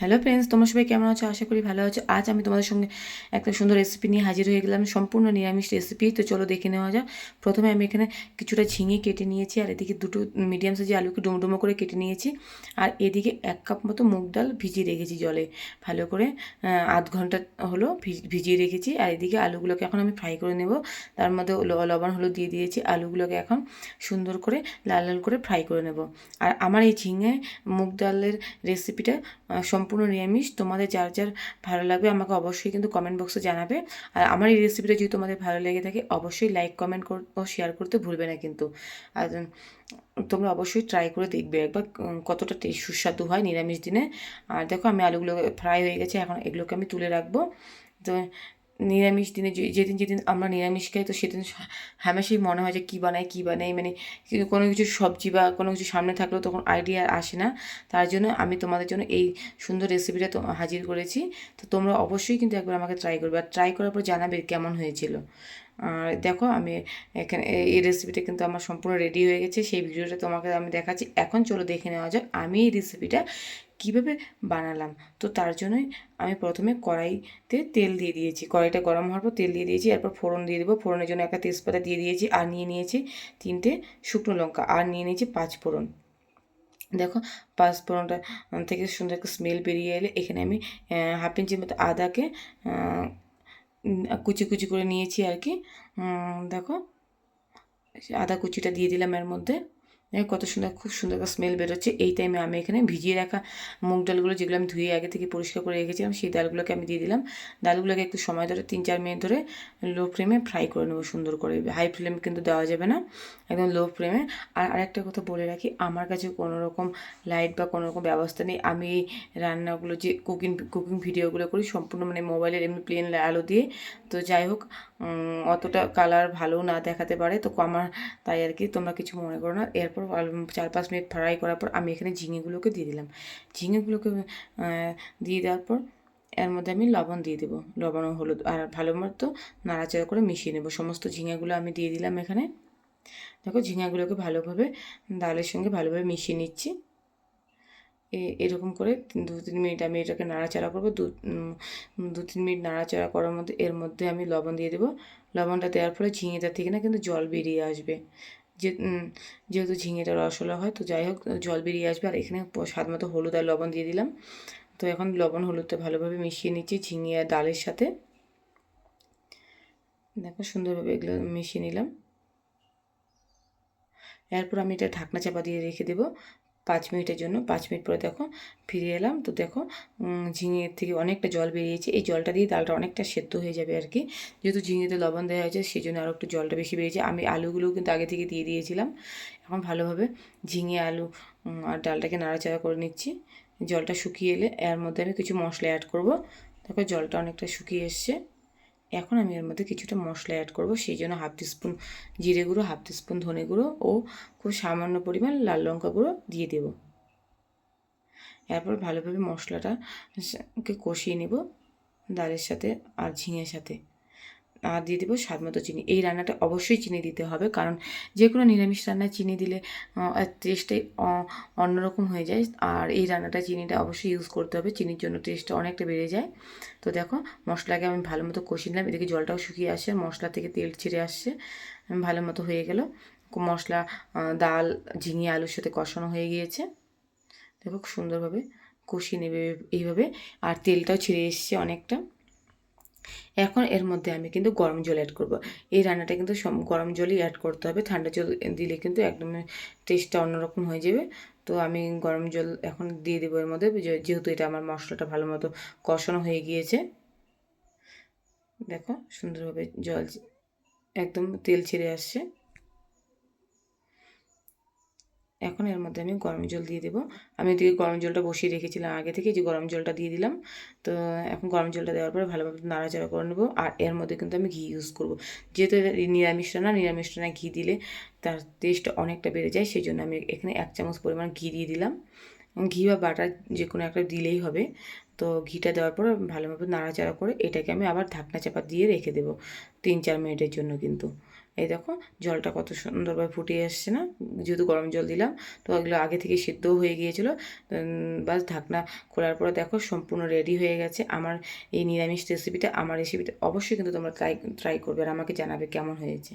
Hello friends তোমার সবাই কেমন আছো? আশা করি ভালো আছো। আজ আমি তোমাদের সঙ্গে একটা সুন্দর রেসিপি নিয়ে হাজির হয়ে গেলাম সম্পূর্ণ নিরামিষ রেসিপি তো চলো দেখে নেওয়া যাক। প্রথমে আমি এখানে কিছুটা ঝিঙে কেটে নিয়েছি আর এদিকে দুটো মিডিয়াম সাইজে আলুকে ডুমো ডুমো করে কেটে নিয়েছি। আর এদিকে এক কাপ মতো মুগ ডাল ভিজিয়ে রেখেছি জলে। ভালো করে আধ ঘণ্টা হলো ভিজ- ভিজিয়ে রেখেছি। আর এদিকে আলুগুলোকে এখন আমি ফ্রাই করে নেব। তার মধ্যে লবণ হলুদ দিয়ে দিয়েছি। আলুগুলোকে এখন সুন্দর করে লাল লাল করে ফ্রাই করে নেব। আর আমার এই ঝিঙে মুগ ডালের রেসিপিটা আহ, সম্পূর্ণ নিরামিষ। তোমাদের যার যার ভালো লাগবে আমাকে অবশ্যই কিন্তু কমেন্ট বক্সে জানাবে। আর আমার এই রেসিপিটা যদি তোমাদের ভালো লেগে থাকে, অবশ্যই লাইক কমেন্ট ও শেয়ার করতে ভুলবে না কিন্তু। আর তোমরা অবশ্যই ট্রাই করে দেখবে একবার কতটা টেস্ট সুস্বাদু হয় নিরামিষ দিনে। আর দেখো, আমি আলুগুলো ফ্রাই হয়ে গেছে, এখন এগুলোকে আমি তুলে রাখব। তো নিরামিষ দিনে যেদিন যেদিন আমরা নিরামিষ খাই, তো সেদিন হামেশাই মনে হয় যে কী বানাই কী বানাই মানে কোনো কিছু সবজি বা কোনো কিছু সামনে থাকলেও তখন আইডিয়া আসে না। তার জন্য আমি তোমাদের জন্য এই সুন্দর রেসিপিটা তো হাজির করেছি। তো তোমরা অবশ্যই কিন্তু একবার আমাকে ট্রাই করবে। আর ট্রাই করার পর জানাবে কেমন হয়েছিল। আর দেখো, আমি এখানে এই রেসিপিটা কিন্তু আমার সম্পূর্ণ রেডি হয়ে গেছে। সেই ভিডিওটা তোমাকে আমি দেখাচ্ছি। এখন চলো দেখে নেওয়া যাক আমি এই রেসিপিটা কীভাবে বানালাম? তো তার জন্যই আমি প্রথমে কড়াইতে তেল দিয়ে দিয়েছি। কড়াইটা গরম হওয়ার পর তেল দিয়ে দিয়েছি, এরপর ফোড়ন দিয়ে দেবো। ফোড়নের জন্য একটা তেজপাতা দিয়ে দিয়েছি আর নিয়ে নিয়েছি তিনটে শুকনো লঙ্কা আর নিয়ে নিয়েছি পাঁচ ফোড়ন। দেখো, পাঁচ ফোড়নটা থেকে সুন্দর একটা স্মেল বেরিয়ে এলে এখানে আমি হাফ ইঞ্চির মতো আদাকে কুচি কুচি করে নিয়েছি আর কি। দেখো, আদা কুচিটা দিয়ে দিলাম এর মধ্যে। দেখো কত সুন্দর, খুব সুন্দর স্মেল বেরোচ্ছে। এই টাইমে আমি এখানে ভিজিয়ে রাখা মুগ ডালগুলো যেগুলো আমি ধুয়ে আগে থেকে পরিষ্কার করে রেখেছিলাম, সেই ডালগুলোকে আমি দিয়ে দিলাম। ডালগুলোকে একটু সময় ধরে, তিন চার মিনিট ধরে লো ফ্লেমে ফ্রাই করে নেব সুন্দর করে। হাই ফ্লেম কিন্তু দেওয়া যাবে না, একদম লো ফ্লেমে আর আরেকটা কথা বলে রাখি, আমার কাছে কোনো রকম লাইট বা কোনো রকম ব্যবস্থা নেই। আমি এই রান্নাগুলো যে কুকিং কুকিং ভিডিওগুলো করি, সম্পূর্ণ মানে মোবাইলের এমনি প্লেন আলো দিয়ে। তো যাই হোক অতটা কালার ভালো না দেখাতে পারে, তো আমার তাই আর কি, তোমরা কিছু মনে করো না। এরপর আল- চার পাঁচ মিনিট ফ্রাই করার পর আমি এখানে ঝিঙেগুলোকে দিয়ে দিলাম। ঝিঙেগুলোকে দিয়ে দেওয়ার পর এর মধ্যে আমি লবণ দিয়ে দেবো। লবণ ও হলুদ আর ভালো মতো নাড়াচাড়া করে মিশিয়ে নেব। সমস্ত ঝিঙেগুলো আমি দিয়ে দিলাম এখানে। দেখো ঝিঙাগুলোকে ভালোভাবে, ডালের সঙ্গে ভালোভাবে মিশিয়ে নিচ্ছি। এরকম করে দু তিন মিনিট আমি এটাকে নাড়াচাড়া করব। দু দু তিন মিনিট নাড়াচাড়া করার মধ্যে, এর মধ্যে আমি লবণ দিয়ে দেবো। লবণটা দেওয়ার ফলে ঝিঙেটা থেকে না কিন্তু জল বেরিয়ে আসবে। যে যেহেতু ঝিঙেটা রসলা হয়, তো যাই হোক, জল বেরিয়ে আসবে। আর এখানে স্বাদ মতো হলুদ আর লবণ দিয়ে দিলাম। তো এখন লবণ হলুদটা ভালোভাবে মিশিয়ে নিচ্ছি ঝিঙে আর ডালের সাথে। দেখো সুন্দরভাবে এগুলো মিশিয়ে নিলাম। এরপর আমি এটা ঢাকনা চাপা দিয়ে রেখে দেবো। পাঁচ মিনিটের জন্য, পাঁচ মিনিট পরে দেখো ফিরে এলাম। তো দেখো ঝিঙের থেকে অনেকটা জল বেরিয়েছে। এই জলটা দিয়ে ডালটা অনেকটা সেদ্ধ হয়ে যাবে আর কি। যেহেতু ঝিঙেতে লবণ দেওয়া হয়েছে সেই জন্য আরও একটু জলটা বেশি বেরিয়েছে। আমি আলুগুলোও কিন্তু আগে থেকে দিয়ে দিয়েছিলাম। এখন ভালোভাবে ঝিঙে, আলু আর ডালটাকে নাড়াচাড়া করে নিচ্ছি। জলটা শুকিয়ে এলে এর মধ্যে আমি কিছু মশলা অ্যাড করব। দেখো জলটা অনেকটা শুকিয়ে এসছে। এখন আমি এর মধ্যে কিছুটা মশলা অ্যাড করব, সেই জন্য হাফ টিস্পুন জিরে গুঁড়ো হাফ টিস্পুন ধনে গুঁড়ো ও খুব সামান্য পরিমাণ লাল লঙ্কা গুঁড়ো দিয়ে দেব। এরপর ভালোভাবে মশলাটাকে কষিয়ে নেব, ডালের সাথে আর ঝিঙের সাথে। দিয়ে দেবো স্বাদ মতো চিনি। এই রান্নাটা অবশ্যই চিনি দিতে হবে, কারণ যে কোনো নিরামিষ রান্নায় চিনি দিলে টেস্টটাই অন্যরকম হয়ে যায়। আর এই রান্নাটা চিনিটা অবশ্যই ইউজ করতে হবে, চিনির জন্য টেস্টটা অনেকটা বেড়ে যায়। তো দেখো, মশলাকে আমি ভালো মতো কষিয়ে নিলাম, এদিকে জলটাও শুকিয়ে আসছে, মশলা থেকে তেল ছেড়ে আসছে ভালো মতো হয়ে গেল। মশলা ডাল, ঝিঙে, আলুর সাথে কষানো হয়ে গিয়েছে। দেখো সুন্দরভাবে কষিয়ে নেবে এইভাবে। আর তেলটাও ছেড়ে এসছে অনেকটা। এখন এর মধ্যে আমি কিন্তু গরম জল অ্যাড করব। এই রান্নাটা কিন্তু গরম জলই অ্যাড করতে হবে। ঠান্ডা জল দিলে কিন্তু একদম টেস্টটা অন্যরকম হয়ে যাবে। তো আমি গরম জল এখন দিয়ে দেবো এর মধ্যে। যেহেতু এটা আমার মশলাটা ভালো মতো কষানো হয়ে গিয়েছে। দেখো, সুন্দরভাবে জল একদম তেল ছেড়ে আসছে। এখন এর মধ্যে আমি গরম জল দিয়ে দেবো। আমি এদিকে গরম জলটা বসিয়ে রেখেছিলাম আগে থেকে যে গরম জলটা দিয়ে দিলাম। তো এখন গরম জলটা দেওয়ার পরে ভালোভাবে নাড়াচাড়া করে নেব। আর এর মধ্যে কিন্তু আমি ঘি ইউজ করব। যেহেতু নিরামিষটা না রান্না, নিরামিষ রান্না ঘি দিলে তার টেস্ট অনেকটা বেড়ে যায় সেই জন্য আমি এখানে এক চামচ পরিমাণ ঘি দিয়ে দিলাম। ঘি বা বাটার যে কোনো একটা দিলেই হবে। তো ঘিটা দেওয়ার পর ভালোভাবে নাড়াচাড়া করে এটাকে আমি আবার ঢাকনা চাপা দিয়ে রেখে দেবো তিন চার মিনিটের জন্য কিন্তু। এই দেখো জলটা কত সুন্দরভাবে ফুটে আসছে না? যেহেতু গরম জল দিলাম, তো ওগুলো আগে থেকে সিদ্ধও হয়ে গিয়েছিল। বাস ঢাকনা খোলার পরে দেখো সম্পূর্ণ রেডি হয়ে গেছে। আমার এই নিরামিষ রেসিপিটা আমার রেসিপিটা অবশ্যই কিন্তু তোমরা ট্রাই ট্রাই করবে আর আমাকে জানাবে কেমন হয়েছে।